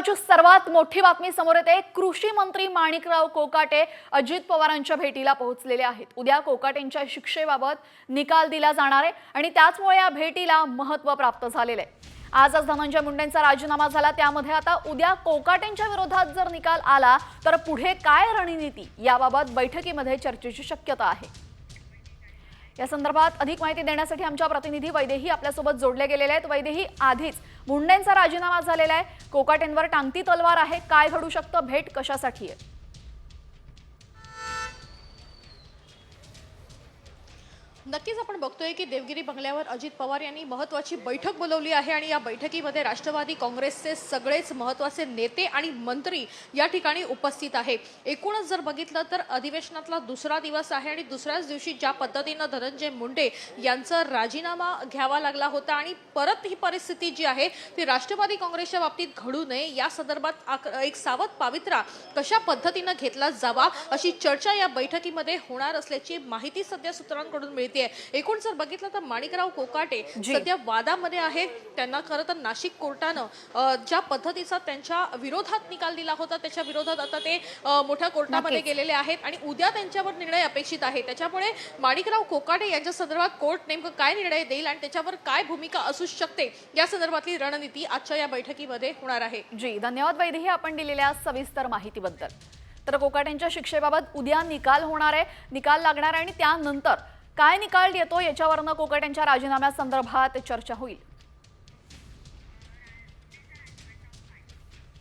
महत्वाची सर्वात मोठी बातमी समोर येते. कृषी मंत्री माणिकराव कोकाटे अजित पवारांच्या भेटीला पोहोचलेले आहेत. उद्या कोकाटेंच्या शिक्षेबाबत निकाल दिला जाणार आहे आणि त्याचमुळे या भेटीला महत्त्व प्राप्त झालेलं आहे. आजच धनंजय मुंडेंचा राजीनामा झाला. त्यामध्ये आता उद्या कोकाटेंच्या विरोधात जर निकाल आला तर पुढे काय रणनीती? याबाबत बैठकीमध्ये चर्चेची शक्यता आहे. या संदर्भात अधिक माहिती देण्यासाठी आमच्या प्रतिनिधी वैदेही आपल्यासोबत जोडले गेलेले आहेत. वैदेही आधीच मुंडेंचा राजीनामा झालेला आहे. कोकाटेंवर टांगती तलवार आहे. काय घडू शकतं? भेट कशासाठी आहे? नक्कीच आपण बघतोय की देवगिरी बंगल्यावर अजित पवार यांनी महत्वाची बैठक बोलवली आहे आणि या बैठकीमध्ये राष्ट्रवादी काँग्रेसचे सगळेच महत्त्वाचे नेते आणि मंत्री या ठिकाणी उपस्थित आहे. एकूणच जर बघितलं तर अधिवेशनातला दुसरा दिवस आहे आणि दुसऱ्याच दिवशी ज्या पद्धतीनं धनंजय मुंडे यांचा राजीनामा घ्यावा लागला होता आणि परत ही परिस्थिती जी आहे ती राष्ट्रवादी काँग्रेसच्या बाबतीत घडू नये या संदर्भात आक- एक सावध पावित्रा कशा पद्धतीनं घेतला जावा अशी चर्चा या बैठकीमध्ये होणार असल्याची माहिती सध्या सूत्रांकडून मिळते. एकूण जर बघितलं तर माणिकराव कोकाटे. सध्या वादामध्ये आहेत. त्यांना खरं तर नाशिक कोर्टानं ज्या पद्धतीचा त्यांच्या विरोधात निकाल दिला होता त्याच्या विरोधात आता ते मोठ्या कोर्टामध्ये. गेलेले आहेत आणि उद्या त्यांच्यावर निर्णय अपेक्षित आहे. त्याच्यामुळे माणिकराव कोकाटे यांच्या संदर्भात कोर्ट नेमकं काय निर्णय देईल आणि त्याच्यावर काय भूमिका असू शकते या संदर्भातली रणनीती आजच्या या बैठकीमध्ये होणार आहे. जी धन्यवाद वैदेही आपण दिलेल्या सविस्तर माहितीबद्दल. तर कोकाटेंच्या शिक्षेबाबत उद्या निकाल होणार आहे. निकाल लागणार आहे आणि त्यानंतर काय निकाल येतो याच्यावरनं कोकाटेंच्या राजीनाम्यासंदर्भात चर्चा होईल.